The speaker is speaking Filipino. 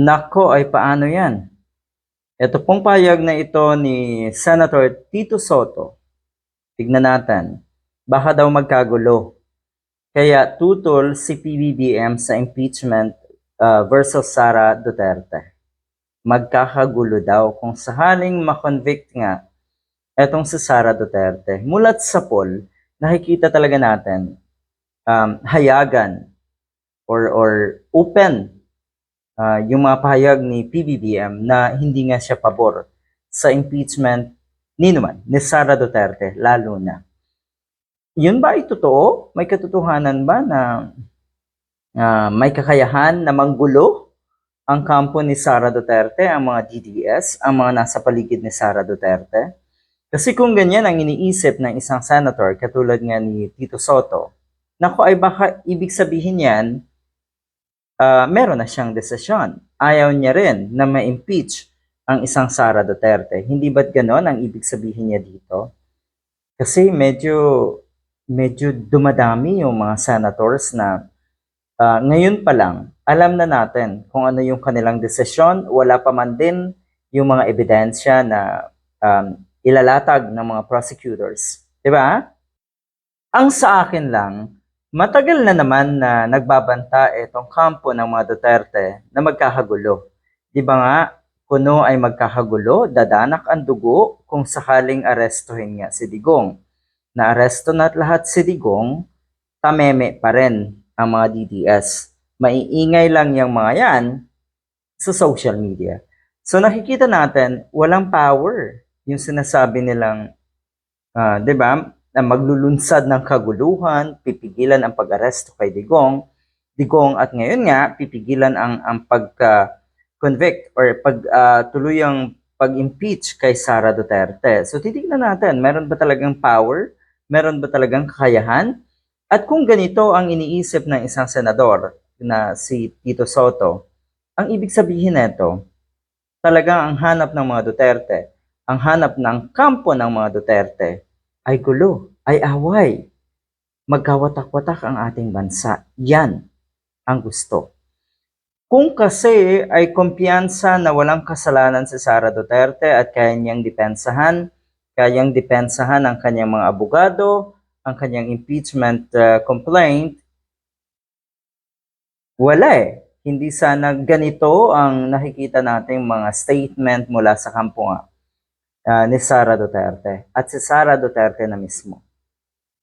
Nako ay paano yan? Ito pong payag na ito ni Senator Tito Soto. Tignan natin. Baka daw magkagulo. Kaya tutol si PBBM sa impeachment uh, versus Sara Duterte. Magkakagulo daw kung sakaling makonvict nga etong si Sara Duterte. Mulat sa poll, nakikita talaga natin um, hayagan or or open ah, yung mga pahayag ni PBBM na hindi nga siya pabor sa impeachment ni naman, ni Sara Duterte, lalo na. Yun ba ay totoo? May katotohanan ba na ah, may kakayahan na manggulo ang kampo ni Sara Duterte, ang mga DDS, ang mga nasa paligid ni Sara Duterte? Kasi kung ganyan ang iniisip ng isang senator, katulad nga ni Tito Soto, naku ay baka ibig sabihin yan, ah, meron na siyang desisyon. Ayaw niya rin na ma-impeach ang isang Sara Duterte. Hindi ba't ganon ang ibig sabihin niya dito? Kasi medyo medyo dumadami yung mga senators na ah, ngayon pa lang, alam na natin kung ano yung kanilang desisyon. Wala pa man din yung mga ebidensya na um, ilalatag ng mga prosecutors. ba? Ang sa akin lang, matagal na naman na nagbabanta itong kampo ng mga Duterte na magkakagulo. Di ba nga, kuno ay magkakagulo, dadanak ang dugo kung sakaling arestuhin nga si Digong. Na-aresto na lahat si Digong, tameme pa rin ang mga DDS. Maiingay lang yung mga yan sa social media. So nakikita natin, walang power yung sinasabi nilang, ah, di ba, na maglulunsad ng kaguluhan, pipigilan ang pag-aresto kay Digong, Digong at ngayon nga, pipigilan ang, ang pagka-convict or pag, tuluyang pag-impeach kay Sara Duterte. So titignan natin, meron ba talagang power? Meron ba talagang kakayahan? At kung ganito ang iniisip ng isang senador na si Tito Soto, ang ibig sabihin nito, talagang ang hanap ng mga Duterte, ang hanap ng kampo ng mga Duterte ay gulo, ay away. Magkawatak-watak ang ating bansa. Yan ang gusto. Kung kasi ay kumpiyansa na walang kasalanan si Sara Duterte at kaya niyang depensahan, kayang depensahan ang kanyang mga abogado, ang kanyang impeachment uh, complaint, wala eh. Hindi sana ganito ang nakikita nating mga statement mula sa kampo nga ah, ni Sara Duterte at si Sara Duterte na mismo.